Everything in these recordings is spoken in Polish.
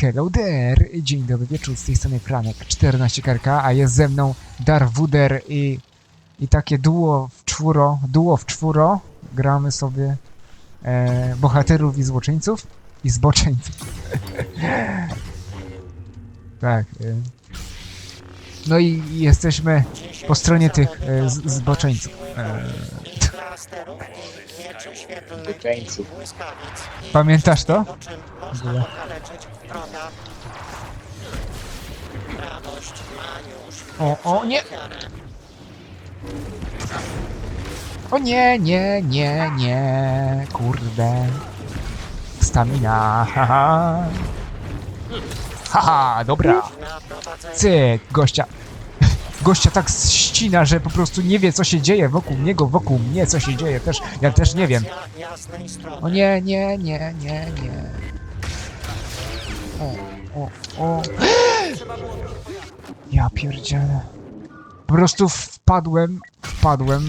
Hello there! Dzień dobry wieczór, z tej strony Franek 14 karka, a jest ze mną Darwuder i, i takie duo w czworo, duo w czworo. Gramy sobie e, bohaterów i złoczyńców i zboczeńców. tak. E. No i jesteśmy po stronie tych e, z, zboczeńców. E, błyskawic, pamiętasz to? po czym można okaleczyć wroga. Radość ma już O, o, nie! ofiarę. O nie, nie, nie, nie, kurde. Stamina, haha. Haha, dobra. Na prowadzenie Cyk, gościa. Gościa tak ścina, że po prostu nie wie, co się dzieje wokół niego, wokół mnie, co się dzieje. Też, ja też nie wiem. O nie, nie, nie, nie, nie. O, o, o. Ja pierdzielę. Po prostu wpadłem, wpadłem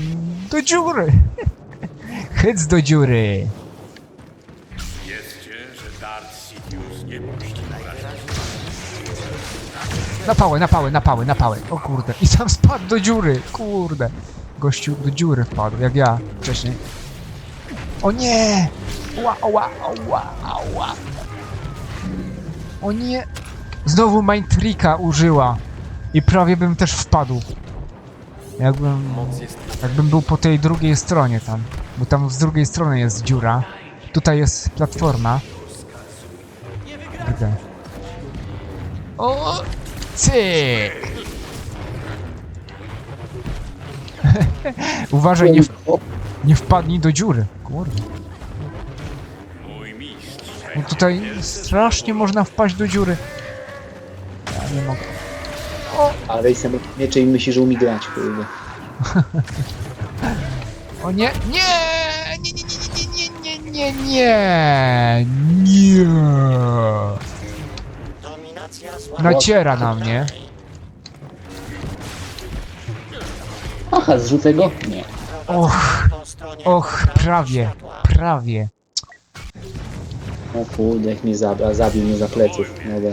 do dziury. Hyc do dziury. Na pałę, na pałę, na pałę, na pałę. O kurde. I sam spadł do dziury. Kurde. Gościu do dziury wpadł, jak ja wcześniej. O nie! Ła, ła, ła, ła. O nie! Znowu Mind Tricka użyła. I prawie bym też wpadł. Jakbym, jakbym był po tej drugiej stronie tam. Bo tam z drugiej strony jest dziura. Tutaj jest platforma. Kurde. O! Cyk! Uważaj, nie, w, nie wpadnij do dziury. Kurde. Bo tutaj strasznie można wpaść do dziury. Ja nie mogę. ale jestem miecze i myśli, że umie grać, kurde. O nie, nie! Nie, nie, nie, nie, nie, nie, nie, nie, nie. Naciera na mnie. Aha, zrzucę go? Nie. Och, och, prawie, prawie. O kurde, jak mnie zabił, zabił mnie za pleców. Dobra.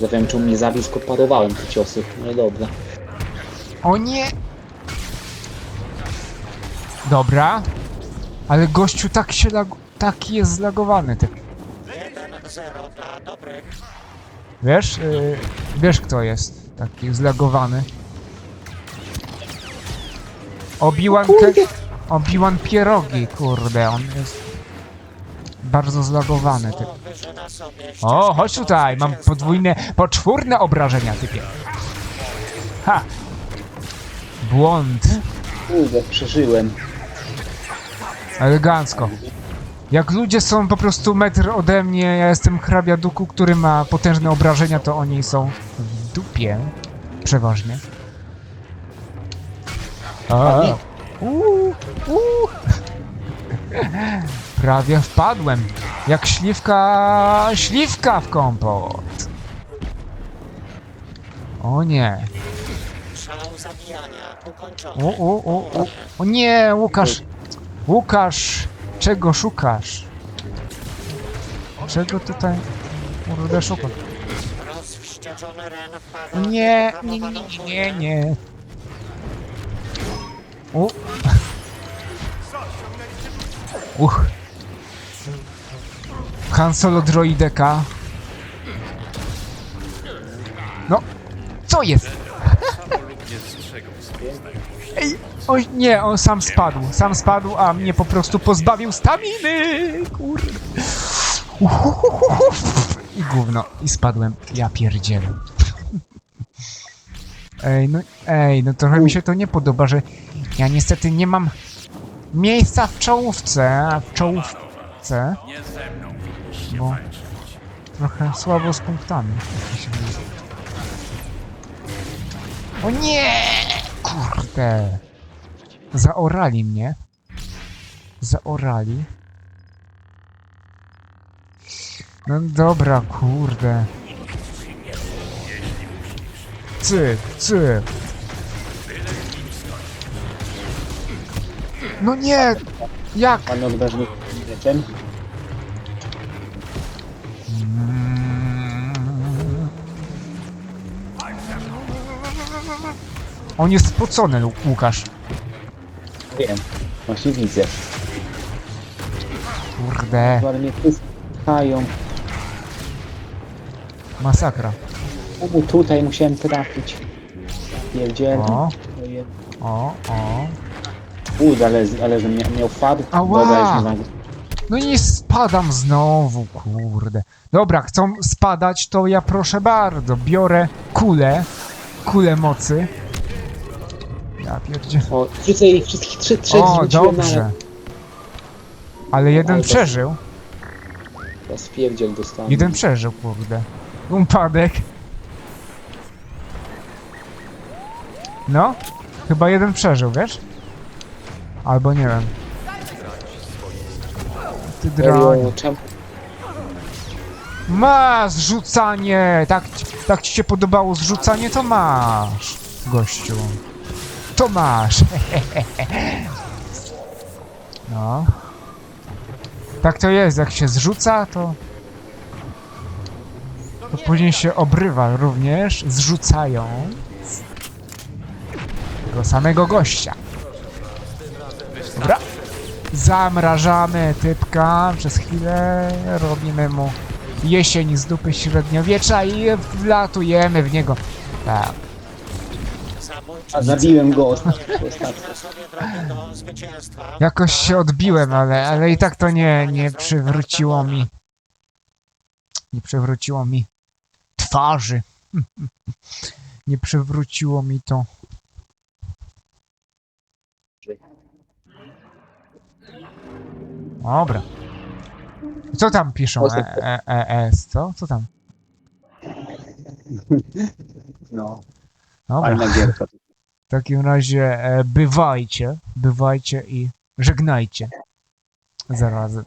Zatem czemu mnie zabił, tylko parowałem te ciosy. No dobra. O nie! Dobra. Ale gościu tak się lag... tak jest zlagowany. Ty. 1-0 dla dobrych. Wiesz? Yy, wiesz kto jest taki zlagowany. Obiłan. Ke... Obiłan Pierogi, kurde, on jest bardzo zlagowany. Ty. Zło wyżyna sobie O, chodź tutaj, mam podwójne, poczwórne obrażenia, typie. Ha! Błąd. Kurde, przeżyłem. Elegancko. Jak ludzie są po prostu metr ode mnie, ja jestem hrabia duku, który ma potężne obrażenia, to oni są w dupie. Przeważnie. A, uuu, uuu. Prawie wpadłem. Jak śliwka, śliwka w kompot. O nie. Szał zabijania ukończony. O, o, o, o. o nie, Łukasz. Łukasz, czego szukasz? Czego tutaj kurde w Nie, nie, nie, nie, nie. U. Uch. Han Solo droideka. No, co jest? Nie. Ej, o nie, on sam spadł. Sam spadł, a mnie po prostu pozbawił staminy. Kurde. I gówno. I spadłem. Ja pierdzielę. Ej, no, ej, no trochę mi się to nie podoba, że ja niestety nie mam miejsca w czołówce, a w czołówce Nie ze mną Bo- trochę słabo z punktami. się. O nie! Kurde! Zaorali mnie. Zaorali. No dobra, kurde. Cyk, cyk. No nie! Jak? Pan. On jest spocony, Lu- Łukasz. Wiem. Właśnie widzę. Kurde, Ale mnie pyskają. masakra. Czemu tutaj musiałem trafić? Pierdzielę. O. O, o. Kurde, ale, ale że mia, miał fab. Ała! Dobra, już nie mam. No i nie spadam znowu, kurde. Dobra, chcą spadać, to ja proszę bardzo, biorę kulę, kulę mocy. Ja pierdzie. O, rzucę ich wszystkich trzy, trzech O, dobrze. Ale jeden Ale to- przeżył. Ja spierdziel dostałem. Jeden przeżył, kurde. Upadek. No, chyba jeden przeżył, wiesz? Albo nie wiem. Ty draniu. Serio, czemu? Masz zrzucanie! Tak, ci- tak ci się podobało zrzucanie, to masz, gościu. To masz. No. Tak to jest, jak się zrzuca, to... To później się obrywa również, zrzucając tego samego gościa. Dobra. Zamrażamy typka przez chwilę, robimy mu jesień z dupy średniowiecza i wlatujemy w niego. Tak. A zabiłem go ostatnio. Jakoś się odbiłem, ale, ale i tak to nie, nie przywróciło mi. Nie przywróciło mi twarzy. Nie przywróciło mi to. Dobra. Co tam piszą? E, e, e, S, co? Co tam? No, Dobra. Fajna gierka. W takim razie e, bywajcie, bywajcie i żegnajcie. Zarazem.